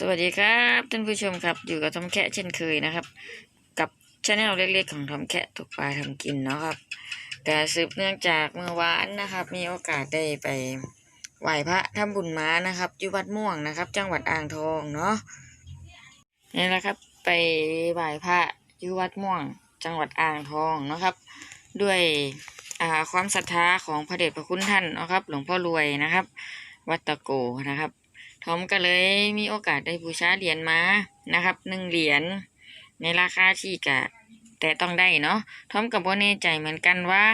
สวัสดีครับท่านผู้ชมครับอยู่กับทอมแคะเช่นเคยนะครับ กับช anel เล็กๆของทอมแคะตกปลาทำกินเนาะครับแต่สืบเนื่องจากเมื่อวานนะครับ มีโอกาสได้ไปไหว้พระทำบุญม้านะครับอยู่วัดม่วงนะครับ จังหวัดอ่างทองเนาะนี่แหละครับไปไหว้พระอยู่วัดม่วง จังหวัดอ่างทองนะครับ ด้วยความศรัทธาของพระเดชพระคุณท่านนะครับ หลวงพ่อรวยนะครับ วัดตะโกนะครับ ทอมก็เลยมีโอกาสได้บูชาเหรียญมานะครับหนึ่งเหรียญในราคาที่กะ แต่ต้องได้เนาะทอมกับว่าแน่ใจเหมือนกันว่า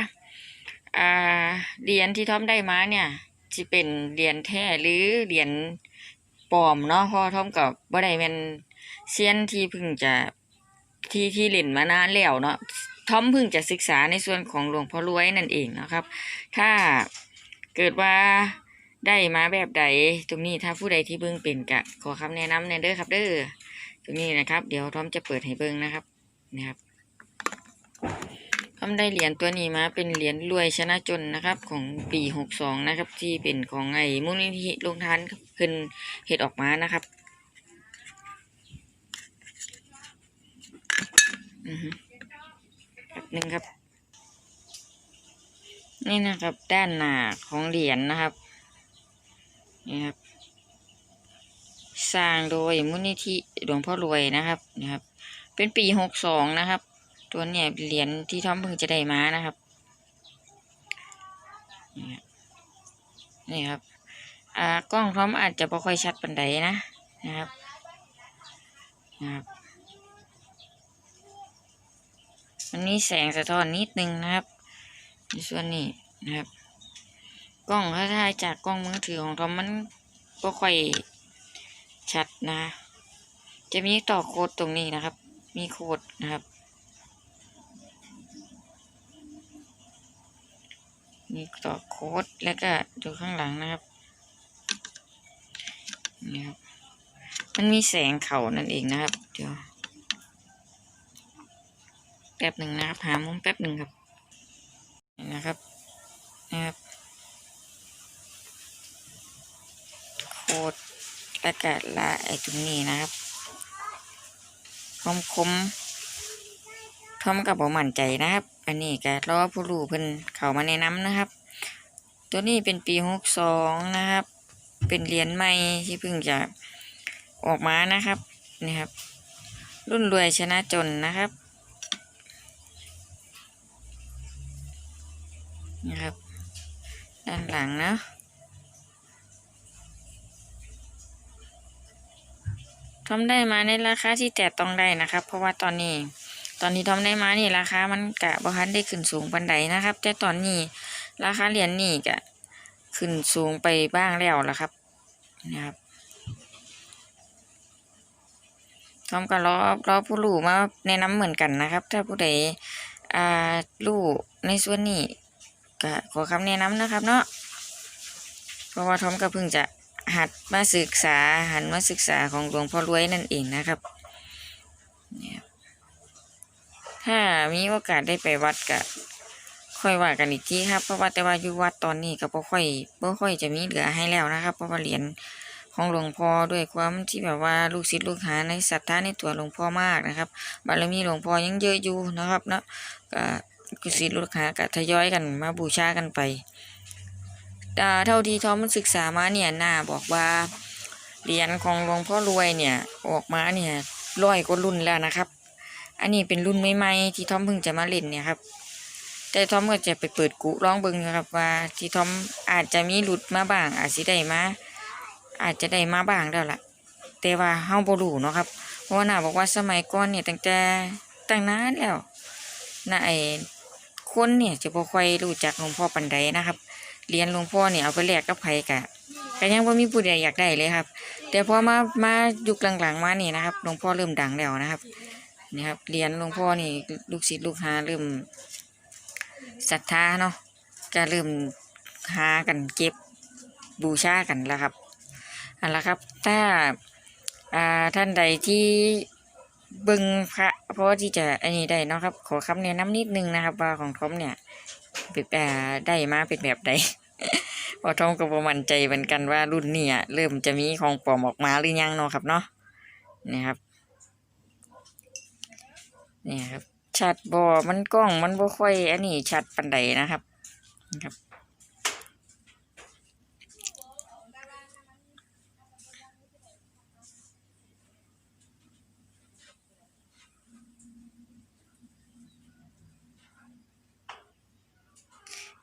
อ่าเหรียญที่ทอมได้มาเนี่ยจะเป็นเหรียญแท้หรือเหรียญปลอมเนาะเพราะทอมกับว่ได้เป็นเซียนที่เพิ่งจะที่ที่เล่นมานานแล้วเนาะทอมเพิ่งจะศึกษาในส่วนของหลวงพ่อรวยนั่นเองนะครับ ถ้าเกิดว่า ได้มาแบบใดตรงนี้ถ้าผู้ใดที่เบิ่งเป็นกะขอคำแนะนำแน่เด้อครับ เด้อตรงนี้นะครับ เดี๋ยวทอมจะเปิดให้เบิ่งนะครับนะครับทอมได้เหรียญตัวนี้มาเป็นเหรียญรวยชนะจนนะครับ ของปีหกสองนะครับ ที่เป็นของไอ้มูลนิธิลงทานเพิ่นเฮ็ดออกมานะครับอือฮึแบบหนึ่งครับ นี่นะครับ ด้านหน้าของเหรียญนะครับ นี่ครับ สร้างโดยมูลนิธิหลวงพ่อรวยนะครับนะครับ เป็นปีหกสองนะครับ ตัวเนี่ยเหรียญที่ทอมเพิ่งจะได้มานะครับนี่ครับนี่ครับอ่ากล้องทอมอาจจะไม่ค่อยชัดปันใดนะนะครับนะครับมันมีแสงสะท้อนนิดนึงนะครับในส่วนนี้นะครับ กล้องถ้าถ่ายจากกล้องมือถือของทอมมันก็ค่อยชัดนะ จะมีต่อโค้ดตรงนี้นะครับ มีโค้ดนะครับ มีต่อโค้ดแล้วก็ดูข้างหลังนะครับนี่ครับ มันมีแสงเขานั่นเองนะครับ เดี๋ยวแป๊บหนึ่งนะครับหามุมแป๊บหนึ่งครับนี่นะครับนะครับ โคตรและกะละไอ้ตรงนี้นะครับคมคมพร้อมกับผมมั่นใจนะครับ อันนี้ก็รอผู้รู้เพิ่นเข้ามาแนะนำนะครับ ตัวนี้เป็นปีหกสองนะครับ เป็นเหรียญใหม่ที่เพิ่งจะออกมานะครับนี่ครับ รุ่นรวยชนะจนนะครับนะครับ ด้านหลังเนาะ ทอมได้มาในราคาที่แตะต้องได้นะครับ เพราะว่าตอนนี้ ตอนที่ทอมได้มานี่ราคามันกะบ่ทันได้ขึ้นสูงปันใดนะครับ แต่ตอนนี้ราคาเหรียญนี่กะขึ้นสูงไปบ้างแล้วละครับนะครับทอมก็รอรอผู้รู้มาแนะนำเหมือนกันนะครับ ถ้าผู้ใดอ่ารู้ในส่วนนี้ก็ขอคำแนะนำนะครับ เนาะเพราะว่าทอมก็เพิ่งจะ หัดมาศึกษาหันมาศึกษาของหลวงพ่อรวยนั่นเองนะครับเนี่ยถ้ามีโอกาสได้ไปวัดก็ค่อยว่ากันอีกทีครับ เพราะว่าแต่ว่าอยู่วัดตอนนี้ก็บ่ค่อยบ่ค่อยจะมีเหลือให้แล้วนะครับ เพราะว่าเหรียญของหลวงพ่อด้วยความที่แบบว่าลูกศิษย์ลูกหาในศรัทธาในตัวหลวงพ่อมากนะครับบารมีหลวงพ่อยังเยอะอยู่นะครับเนาะก็ลูกศิษย์ลูกหาก็ทยอยกันมาบูชากันไป เท่าที่ทอมศึกษามาเนี่ยน่าบอกว่าเหรียญของหลวงพ่อรวยเนี่ยออกมาเนี่ยร้อยกว่ารุ่นแล้วนะครับ อันนี้เป็นรุ่นใหม่ๆที่ทอมเพิ่งจะมาเล่นเนี่ยครับ แต่ทอมก็จะไปเปิดกุลองเบิงนะครับว่าที่ทอมอาจจะมีหลุดมาบ้าง อาจสิได้มาอาจจะได้มาบ้างแล้วล่ะ แต่ว่าเฮาบ่รู้เนาะครับ เพราะว่าน่าบอกว่าสมัยก่อนเนี่ยตั้งแต่ตั้งนานแล้วนาไอ้คนเนี่ยจะบ่ค่อยรู้จักหลวงพ่อปานใดนะครับ เหรียญหลวงพ่อเนี่ยเอาไปแลกกับไผกะก็ยังว่ามีผู้ใดอยากได้เลยครับ แต่พอมามายุคหลังๆมานี่นะครับหลวงพ่อเริ่มดังแล้วนะครับนี่ครับเหรียญหลวงพ่อนี่ลูกศิษย์ลูกหาเริ่มศรัทธาเนาะก็เริ่มหากันเก็บบูชากันแล้วครับอันละครับ ถ้าอ่าท่านใดที่บิ่งพระเพราะที่จะอันนี้ได้เนาะครับ ขอคำแนะนำนิดนึงนะครับว่าของทอมเนี่ย อ่าได้มาเป็นแบบใดพอทองก็บ่มั่นใจเหมือนกันว่ารุ่นนี้อะเริ่มจะมีของปลอมออกมาหรือยังเนาะครับเนาะนี่ครับนี่ครับชัดบอมันกล้องมันบ่ค่อยอันนี้ชัดปันใดนะครับนะครับ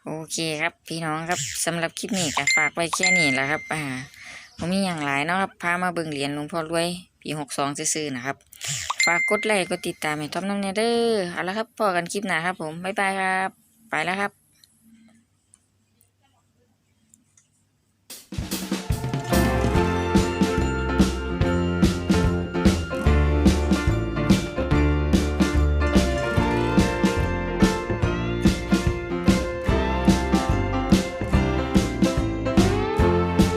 โอเคครับพี่น้องครับสำหรับคลิปนี้ก็ฝากไว้แค่นี้แหละครับอ่าผมมีอย่างหลายเนาะครับพามาเบิ่งเหรียญหลวงพ่อรวยปีหกสองซื่อๆนะครับ ฝากกดไลค์กดติดตามให้ท็อปน้ำเนเด้อเอาละครับพอกันคลิปหน้าครับผมบ๊ายบายครับ ไปแล้วครับ